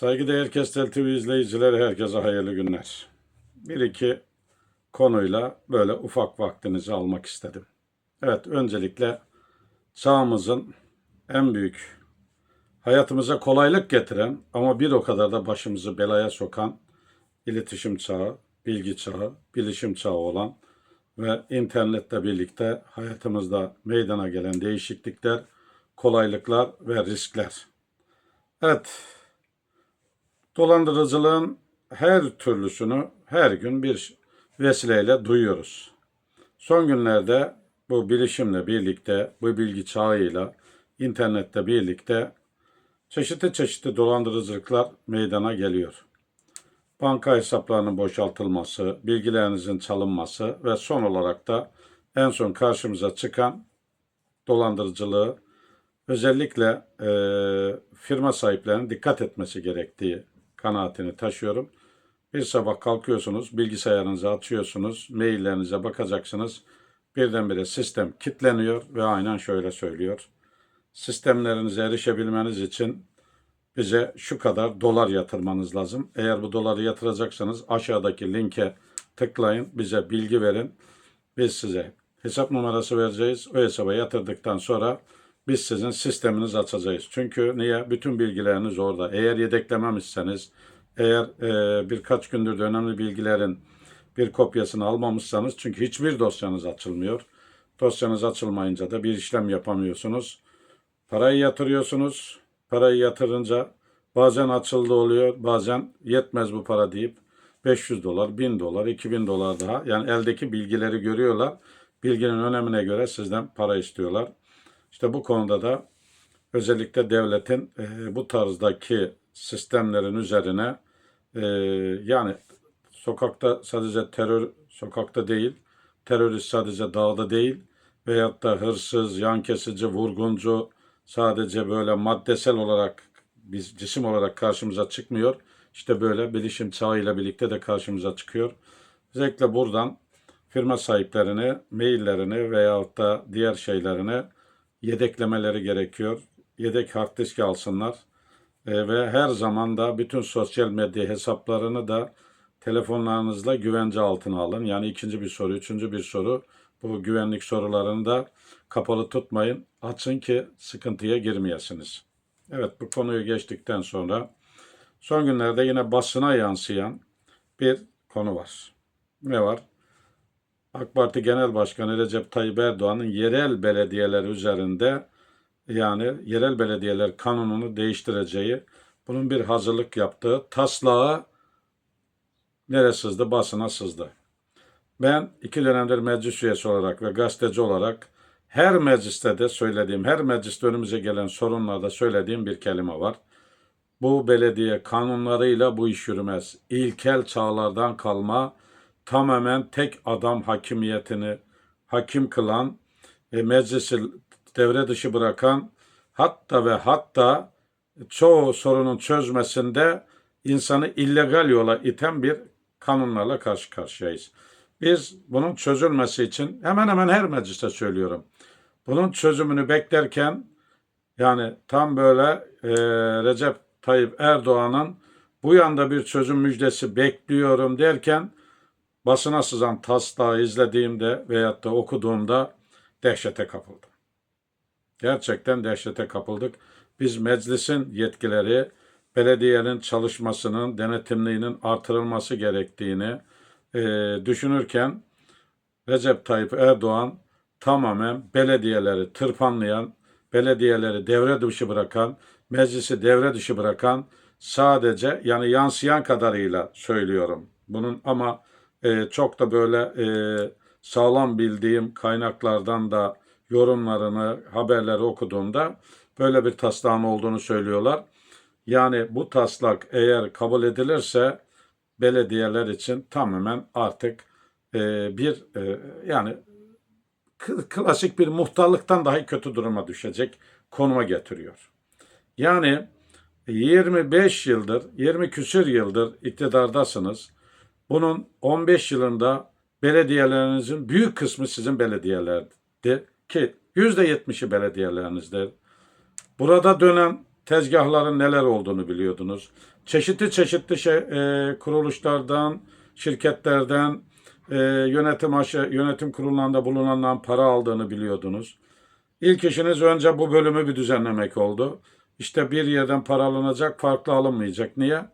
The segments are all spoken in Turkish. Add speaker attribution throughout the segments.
Speaker 1: Saygıdeğer Kestel TV izleyicileri herkese hayırlı günler. Bir iki konuyla böyle ufak vaktinizi almak istedim. Evet öncelikle çağımızın en büyük hayatımıza kolaylık getiren ama bir o kadar da başımızı belaya sokan iletişim çağı, bilgi çağı, bilişim çağı olan ve internetle birlikte hayatımızda meydana gelen değişiklikler, kolaylıklar ve riskler. Evet, dolandırıcılığın her türlüsünü her gün bir vesileyle duyuyoruz. Son günlerde bu bilişimle birlikte, bu bilgi çağıyla, internette birlikte çeşitli çeşitli dolandırıcılıklar meydana geliyor. Banka hesaplarının boşaltılması, bilgilerinizin çalınması ve son olarak da en son karşımıza çıkan dolandırıcılığı özellikle e, firma sahiplerinin dikkat etmesi gerektiği kanaatini taşıyorum. Bir sabah kalkıyorsunuz, bilgisayarınızı açıyorsunuz, maillerinize bakacaksınız. Birdenbire sistem kilitleniyor ve aynen şöyle söylüyor. Sistemlerinize erişebilmeniz için bize şu kadar dolar yatırmanız lazım. Eğer bu doları yatıracaksanız aşağıdaki linke tıklayın, bize bilgi verin. Biz size hesap numarası vereceğiz. O hesaba yatırdıktan sonra biz sizin sisteminizi açacağız. Çünkü niye? Bütün bilgileriniz orada. Eğer yedeklememişseniz, eğer e, birkaç gündür de önemli bilgilerin bir kopyasını almamışsanız, çünkü hiçbir dosyanız açılmıyor. Dosyanız açılmayınca da bir işlem yapamıyorsunuz. Parayı yatırıyorsunuz. Parayı yatırınca bazen açıldı oluyor, bazen yetmez bu para deyip 500 dolar, 1000 dolar, 2000 dolar daha. Yani eldeki bilgileri görüyorlar. Bilginin önemine göre sizden para istiyorlar. İşte bu konuda da özellikle devletin e, bu tarzdaki sistemlerin üzerine e, yani sokakta sadece terör sokakta değil, terörist sadece dağda değil veyahut da hırsız, yan kesici, vurguncu sadece böyle maddesel olarak biz cisim olarak karşımıza çıkmıyor. İşte böyle bilişim çağıyla birlikte de karşımıza çıkıyor. Özellikle buradan firma sahiplerini, maillerini veyahut da diğer şeylerini yedeklemeleri gerekiyor. Yedek hard disk alsınlar. E, ve her zaman da bütün sosyal medya hesaplarını da telefonlarınızla güvence altına alın. Yani ikinci bir soru, üçüncü bir soru. Bu güvenlik sorularını da kapalı tutmayın. Açın ki sıkıntıya girmeyesiniz. Evet bu konuyu geçtikten sonra son günlerde yine basına yansıyan bir konu var. Ne var? AK Parti Genel Başkanı Recep Tayyip Erdoğan'ın yerel belediyeler üzerinde yani yerel belediyeler kanununu değiştireceği, bunun bir hazırlık yaptığı taslağı nereye sızdı? Basına sızdı. Ben iki dönemdir meclis üyesi olarak ve gazeteci olarak her mecliste de söylediğim, her mecliste önümüze gelen sorunlarda söylediğim bir kelime var. Bu belediye kanunlarıyla bu iş yürümez. İlkel çağlardan kalma tamamen tek adam hakimiyetini hakim kılan, e, meclisi devre dışı bırakan, hatta ve hatta çoğu sorunun çözmesinde insanı illegal yola iten bir kanunlarla karşı karşıyayız. Biz bunun çözülmesi için hemen hemen her mecliste söylüyorum. Bunun çözümünü beklerken yani tam böyle e, Recep Tayyip Erdoğan'ın bu yanda bir çözüm müjdesi bekliyorum derken basına sızan taslağı izlediğimde veyahut da okuduğumda dehşete kapıldım. Gerçekten dehşete kapıldık. Biz meclisin yetkileri, belediyenin çalışmasının, denetimliğinin artırılması gerektiğini e, düşünürken Recep Tayyip Erdoğan tamamen belediyeleri tırpanlayan, belediyeleri devre dışı bırakan, meclisi devre dışı bırakan sadece yani yansıyan kadarıyla söylüyorum. Bunun ama e, çok da böyle e, sağlam bildiğim kaynaklardan da yorumlarını, haberleri okuduğumda böyle bir taslağın olduğunu söylüyorlar. Yani bu taslak eğer kabul edilirse belediyeler için tamamen artık e, bir e, yani klasik bir muhtarlıktan daha kötü duruma düşecek konuma getiriyor. Yani 25 yıldır, 20 küsür yıldır iktidardasınız. Bunun 15 yılında belediyelerinizin büyük kısmı sizin belediyelerdi ki %70'i belediyelerinizde. Burada dönen tezgahların neler olduğunu biliyordunuz. Çeşitli çeşitli şey, e, kuruluşlardan, şirketlerden, e, yönetim aşı, yönetim kurullarında bulunanların para aldığını biliyordunuz. İlk işiniz önce bu bölümü bir düzenlemek oldu. İşte bir yerden para alınacak, farklı alınmayacak. Niye?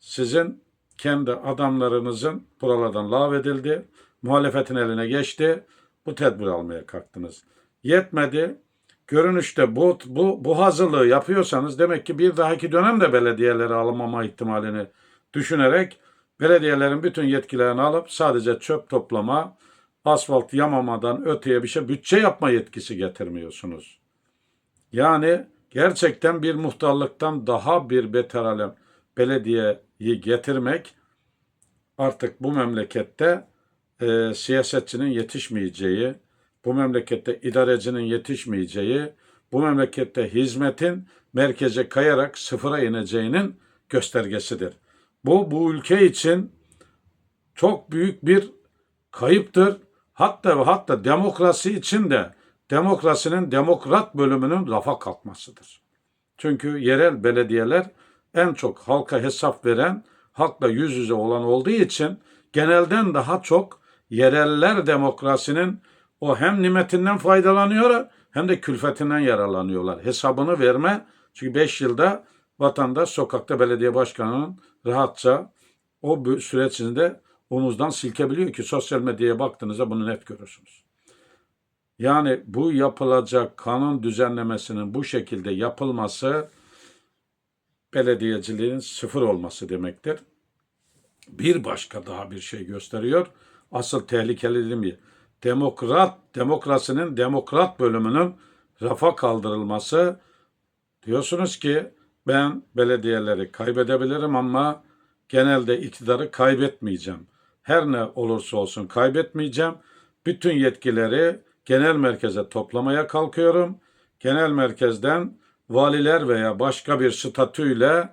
Speaker 1: Sizin kendi adamlarınızın buralardan lağvedildi, muhalefetin eline geçti, bu tedbir almaya kalktınız. Yetmedi, görünüşte bu, bu, bu hazırlığı yapıyorsanız demek ki bir dahaki dönemde belediyeleri alınmama ihtimalini düşünerek belediyelerin bütün yetkilerini alıp sadece çöp toplama, asfalt yamamadan öteye bir şey bütçe yapma yetkisi getirmiyorsunuz. Yani gerçekten bir muhtarlıktan daha bir beter alem belediyeyi getirmek artık bu memlekette e, siyasetçinin yetişmeyeceği, bu memlekette idarecinin yetişmeyeceği, bu memlekette hizmetin merkeze kayarak sıfıra ineceğinin göstergesidir. Bu bu ülke için çok büyük bir kayıptır. Hatta ve hatta demokrasi için de demokrasinin demokrat bölümünün rafa kalkmasıdır. Çünkü yerel belediyeler en çok halka hesap veren, halkla yüz yüze olan olduğu için genelden daha çok yereller demokrasinin o hem nimetinden faydalanıyor hem de külfetinden yararlanıyorlar. Hesabını verme çünkü 5 yılda vatandaş sokakta belediye başkanının rahatça o süreç içinde omuzdan silkebiliyor ki sosyal medyaya baktığınızda bunu net görürsünüz. Yani bu yapılacak kanun düzenlemesinin bu şekilde yapılması belediyeciliğin sıfır olması demektir. Bir başka daha bir şey gösteriyor. Asıl tehlikeli mi? Demokrat, demokrasinin demokrat bölümünün rafa kaldırılması diyorsunuz ki ben belediyeleri kaybedebilirim ama genelde iktidarı kaybetmeyeceğim. Her ne olursa olsun kaybetmeyeceğim. Bütün yetkileri genel merkeze toplamaya kalkıyorum. Genel merkezden valiler veya başka bir statüyle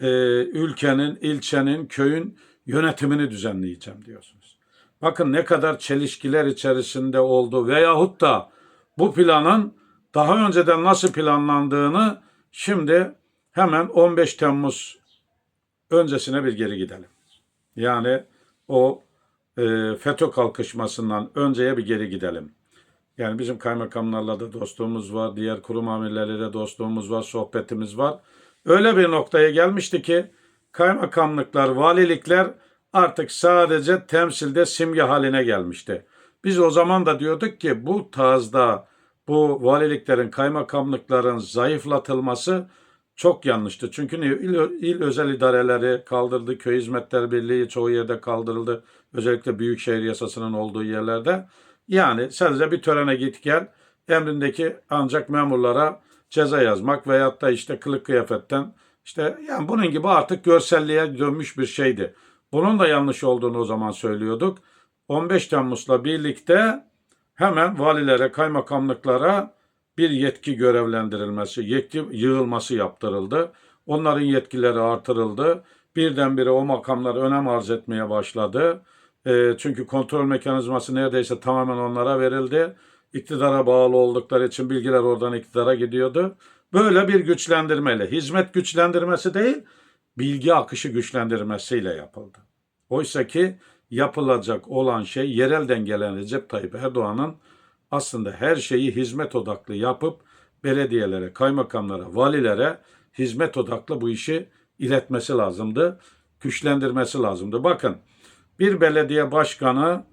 Speaker 1: e, ülkenin, ilçenin, köyün yönetimini düzenleyeceğim diyorsunuz. Bakın ne kadar çelişkiler içerisinde oldu veyahut da bu planın daha önceden nasıl planlandığını şimdi hemen 15 Temmuz öncesine bir geri gidelim. Yani o e, FETÖ kalkışmasından önceye bir geri gidelim. Yani bizim kaymakamlarla da dostluğumuz var, diğer kurum amirleriyle dostluğumuz var, sohbetimiz var. Öyle bir noktaya gelmişti ki kaymakamlıklar, valilikler artık sadece temsilde simge haline gelmişti. Biz o zaman da diyorduk ki bu tarzda bu valiliklerin, kaymakamlıkların zayıflatılması çok yanlıştı. Çünkü il, il özel idareleri kaldırdı, köy hizmetler birliği çoğu yerde kaldırıldı. Özellikle büyükşehir yasasının olduğu yerlerde. Yani sadece bir törene git gel emrindeki ancak memurlara ceza yazmak veyahut da işte kılık kıyafetten işte yani bunun gibi artık görselliğe dönmüş bir şeydi. Bunun da yanlış olduğunu o zaman söylüyorduk. 15 Temmuz'la birlikte hemen valilere, kaymakamlıklara bir yetki görevlendirilmesi, yetki yığılması yaptırıldı. Onların yetkileri artırıldı. Birdenbire o makamlar önem arz etmeye başladı. E, çünkü kontrol mekanizması neredeyse tamamen onlara verildi. İktidara bağlı oldukları için bilgiler oradan iktidara gidiyordu. Böyle bir güçlendirmeyle, hizmet güçlendirmesi değil, bilgi akışı güçlendirmesiyle yapıldı. Oysa ki yapılacak olan şey yerelden gelen Recep Tayyip Erdoğan'ın aslında her şeyi hizmet odaklı yapıp belediyelere, kaymakamlara, valilere hizmet odaklı bu işi iletmesi lazımdı. Güçlendirmesi lazımdı. Bakın bir belediye başkanı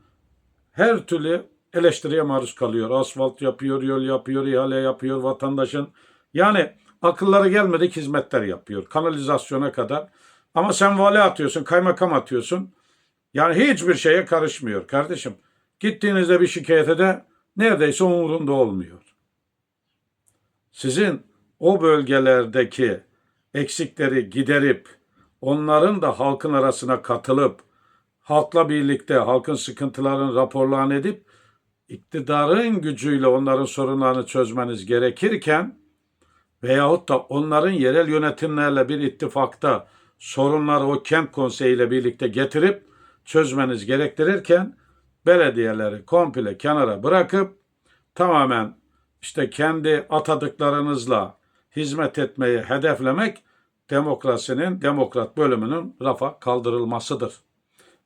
Speaker 1: her türlü eleştiriye maruz kalıyor. Asfalt yapıyor, yol yapıyor, ihale yapıyor vatandaşın. Yani akılları gelmedik hizmetler yapıyor. Kanalizasyona kadar. Ama sen vali atıyorsun, kaymakam atıyorsun. Yani hiçbir şeye karışmıyor kardeşim. Gittiğinizde bir şikayete de neredeyse umurunda olmuyor. Sizin o bölgelerdeki eksikleri giderip onların da halkın arasına katılıp halkla birlikte halkın sıkıntılarını raporlan edip iktidarın gücüyle onların sorunlarını çözmeniz gerekirken veyahut da onların yerel yönetimlerle bir ittifakta sorunları o kent konseyiyle birlikte getirip çözmeniz gerektirirken belediyeleri komple kenara bırakıp tamamen işte kendi atadıklarınızla hizmet etmeyi hedeflemek demokrasinin, demokrat bölümünün rafa kaldırılmasıdır.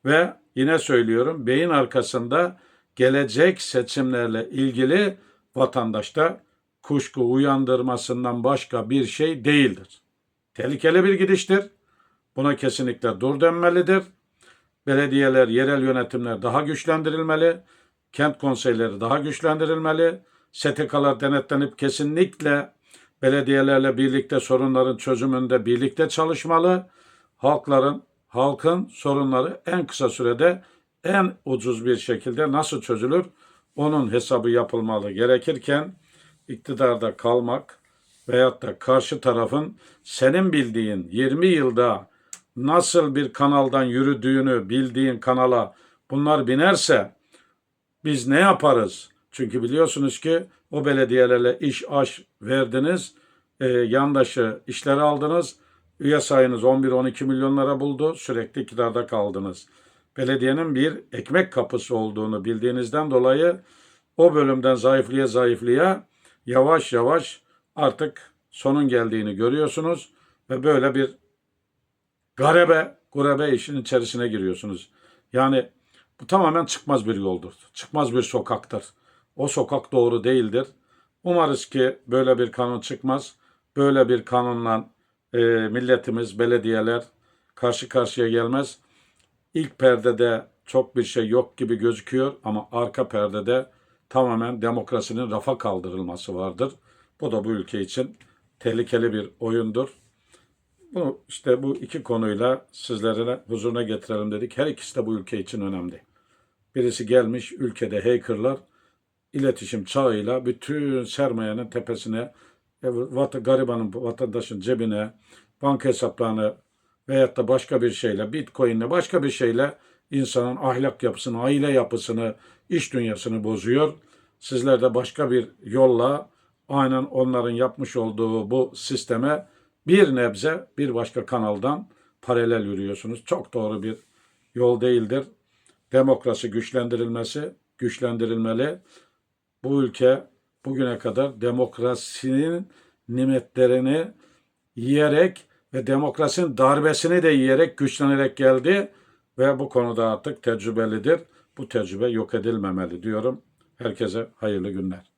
Speaker 1: Ve yine söylüyorum beyin arkasında gelecek seçimlerle ilgili vatandaşta kuşku uyandırmasından başka bir şey değildir. Tehlikeli bir gidiştir. Buna kesinlikle dur denmelidir. Belediyeler, yerel yönetimler daha güçlendirilmeli. Kent konseyleri daha güçlendirilmeli. STK'lar denetlenip kesinlikle belediyelerle birlikte sorunların çözümünde birlikte çalışmalı. Halkların, halkın sorunları en kısa sürede en ucuz bir şekilde nasıl çözülür onun hesabı yapılmalı gerekirken iktidarda kalmak veyahut da karşı tarafın senin bildiğin 20 yılda nasıl bir kanaldan yürüdüğünü bildiğin kanala bunlar binerse biz ne yaparız? Çünkü biliyorsunuz ki o belediyelerle iş aş verdiniz, e, yandaşı işleri aldınız, üye sayınız 11-12 milyonlara buldu, sürekli iktidarda kaldınız. Belediyenin bir ekmek kapısı olduğunu bildiğinizden dolayı o bölümden zayıflıya zayıflıya yavaş yavaş artık sonun geldiğini görüyorsunuz ve böyle bir garebe, gurebe işin içerisine giriyorsunuz. Yani bu tamamen çıkmaz bir yoldur. Çıkmaz bir sokaktır. O sokak doğru değildir. Umarız ki böyle bir kanun çıkmaz. Böyle bir kanunla e, milletimiz, belediyeler karşı karşıya gelmez. İlk perdede çok bir şey yok gibi gözüküyor ama arka perdede tamamen demokrasinin rafa kaldırılması vardır. Bu da bu ülke için tehlikeli bir oyundur. Bu işte bu iki konuyla sizlere huzuruna getirelim dedik. Her ikisi de bu ülke için önemli. Birisi gelmiş ülkede hackerlar iletişim çağıyla bütün sermayenin tepesine garibanın vatandaşın cebine banka hesaplarını veyahut da başka bir şeyle bitcoinle başka bir şeyle insanın ahlak yapısını, aile yapısını, iş dünyasını bozuyor. Sizler de başka bir yolla aynen onların yapmış olduğu bu sisteme bir nebze bir başka kanaldan paralel yürüyorsunuz. Çok doğru bir yol değildir. Demokrasi güçlendirilmesi, güçlendirilmeli. Bu ülke bugüne kadar demokrasinin nimetlerini yiyerek ve demokrasinin darbesini de yiyerek güçlenerek geldi ve bu konuda artık tecrübelidir. Bu tecrübe yok edilmemeli diyorum. Herkese hayırlı günler.